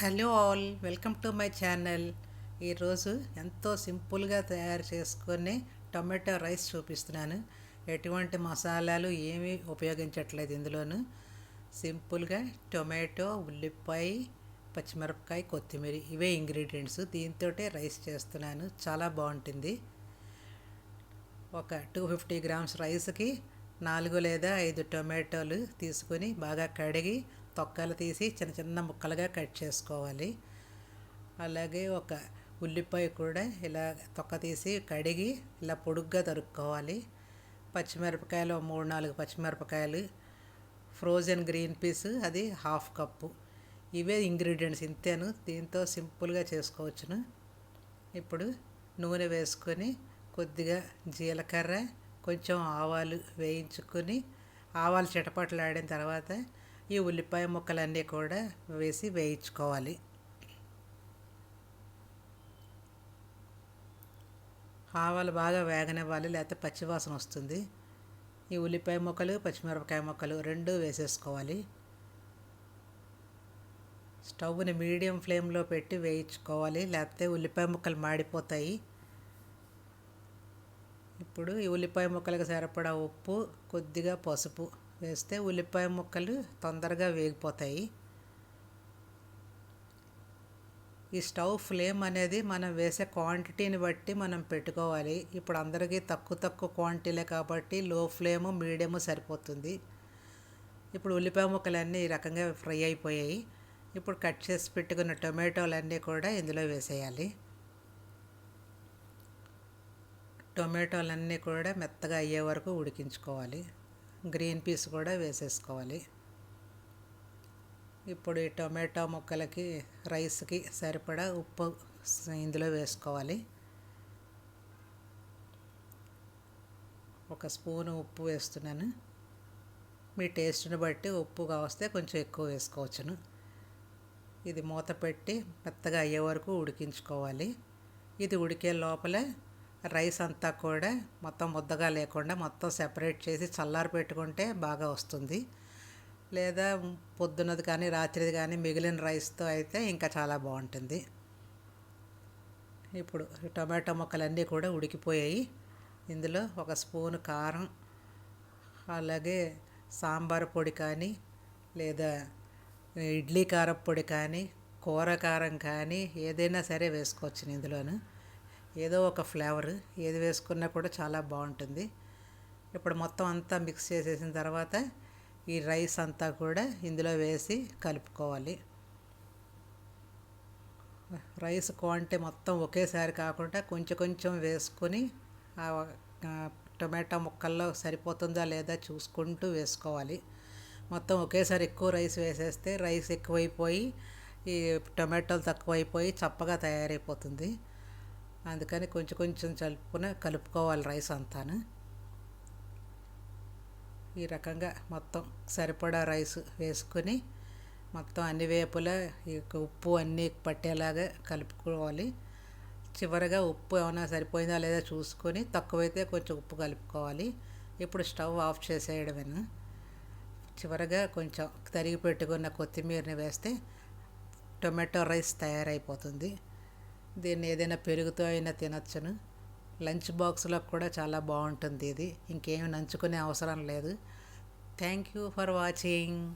Hello all welcome to my channel. ఈరోజు ఎంతో సింపుల్గా తయారు చేసుకొని టొమాటో రైస్ చూపిస్తున్నాను. ఎటువంటి మసాలాలు ఏమీ ఉపయోగించట్లేదు ఇందులోను. సింపుల్గా టొమాటో ఉల్లిపాయ పచ్చిమిరపకాయ కొత్తిమీర ఇవే ఇంగ్రీడియంట్స్. దీంతో రైస్ చేస్తున్నాను. చాలా బాగుంటుంది. ఒక టూ ఫిఫ్టీ గ్రామ్స్ రైస్కి నాలుగు లేదా ఐదు టొమాటోలు తీసుకొని బాగా కడిగి తొక్కలు తీసి చిన్న చిన్న ముక్కలుగా కట్ చేసుకోవాలి. అలాగే ఒక ఉల్లిపాయ కూడా ఇలా తొక్క తీసి కడిగి ఇలా పొడుగ్గా తరుక్కోవాలి. పచ్చిమిరపకాయలు మూడు నాలుగు పచ్చిమిరపకాయలు ఫ్రోజన్ గ్రీన్ పీస్ అది హాఫ్ కప్పు ఇవే ఇంగ్రీడియంట్స్ ఇంతేను. దీంతో సింపుల్గా చేసుకోవచ్చును. ఇప్పుడు నూనె వేసుకొని కొద్దిగా జీలకర్ర కొంచెం ఆవాలు వేయించుకొని ఆవాలు చిటపట్లు ఆడిన తర్వాత ఈ ఉల్లిపాయ ముక్కలన్నీ కూడా వేసి వేయించుకోవాలి. ఆవాలు బాగా వేగనివ్వాలి లేకపోతే పచ్చివాసన వస్తుంది. ఈ ఉల్లిపాయ ముక్కలు పచ్చిమిరపకాయ ముక్కలు రెండు వేసేసుకోవాలి. స్టవ్ని మీడియం ఫ్లేమ్లో పెట్టి వేయించుకోవాలి లేకపోతే ఉల్లిపాయ ముక్కలు మాడిపోతాయి. ఇప్పుడు ఈ ఉల్లిపాయ ముక్కలకు సరిపడా ఉప్పు కొద్దిగా పసుపు. వేస్తే ఉల్లిపాయ ముక్కలు తొందరగా వేగిపోతాయి. ఈ స్టవ్ ఫ్లేమ్ అనేది మనం వేసే క్వాంటిటీని బట్టి మనం పెట్టుకోవాలి. ఇప్పుడు అందరికీ తక్కువ తక్కువ క్వాంటిటీలే కాబట్టి లో ఫ్లేమ్ మీడియం సరిపోతుంది. ఇప్పుడు ఉల్లిపాయ ముక్కలన్నీ ఈ రకంగా ఫ్రై అయిపోయాయి. ఇప్పుడు కట్ చేసి పెట్టుకున్న టొమాటోలన్నీ కూడా ఇందులో వేసేయాలి. టొమాటోలన్నీ కూడా మెత్తగా అయ్యే వరకు ఉడికించుకోవాలి. గ్రీన్ పీస్ కూడా వేసేసుకోవాలి. ఇప్పుడు ఈ టొమాటో ముక్కలకి రైస్కి సరిపడా ఉప్పు ఇందులో వేసుకోవాలి. ఒక స్పూను ఉప్పు వేస్తున్నాను. మీ టేస్ట్ని బట్టి ఉప్పు కావస్తే కొంచెం ఎక్కువ వేసుకోవచ్చును. ఇది మూత పెట్టి మెత్తగా అయ్యే వరకు ఉడికించుకోవాలి. ఇది ఉడికే లోపల రైస్ అంతా కూడా మొత్తం ముద్దగా లేకుండా మొత్తం సెపరేట్ చేసి చల్లారి పెట్టుకుంటే బాగా వస్తుంది. లేదా పొద్దున్నది కానీ రాత్రిది కానీ మిగిలిన రైస్తో అయితే ఇంకా చాలా బాగుంటుంది. ఇప్పుడు టమాటో ముక్కలన్నీ కూడా ఉడికిపోయాయి. ఇందులో ఒక స్పూన్ కారం అలాగే సాంబార్ పొడి కానీ లేదా ఇడ్లీ కారం పొడి కానీ కూర కారం కానీ ఏదైనా సరే వేసుకోవచ్చు ఇందులోను. ఏదో ఒక ఫ్లేవర్ ఏది వేసుకున్నా కూడా చాలా బాగుంటుంది. ఇప్పుడు మొత్తం అంతా మిక్స్ చేసేసిన తర్వాత ఈ రైస్ అంతా కూడా ఇందులో వేసి కలుపుకోవాలి. రైస్ క్వాంటిటీ మొత్తం ఒకేసారి కాకుండా కొంచెం కొంచెం వేసుకొని టొమాటో ముక్కల్లో సరిపోతుందా లేదా చూసుకుంటూ వేసుకోవాలి. మొత్తం ఒకేసారి ఎక్కువ రైస్ వేసేస్తే రైస్ ఎక్కువైపోయి ఈ టొమాటోలు తక్కువైపోయి చప్పగా తయారైపోతుంది. అందుకని కొంచెం కొంచెం చలుపుకుని కలుపుకోవాలి రైస్ అంతాను. ఈ రకంగా మొత్తం సరిపడా రైస్ వేసుకొని మొత్తం అన్ని వేపులా ఈ ఉప్పు అన్నీ పట్టేలాగా కలుపుకోవాలి. చివరిగా ఉప్పు ఏమైనా సరిపోయిందా లేదా చూసుకొని తక్కువైతే కొంచెం ఉప్పు కలుపుకోవాలి. ఇప్పుడు స్టవ్ ఆఫ్ చేసేయడమేను. చివరగా కొంచెం తరిగి పెట్టుకున్న కొత్తిమీరని వేస్తే టొమాటో రైస్ తయారైపోతుంది. దీన్ని ఏదైనా పెరుగుతో అయినా తినచ్చును. లంచ్ బాక్స్లో కూడా చాలా బాగుంటుంది ఇది. ఇంకేమి నంచుకునే అవసరం లేదు. Thank you for watching.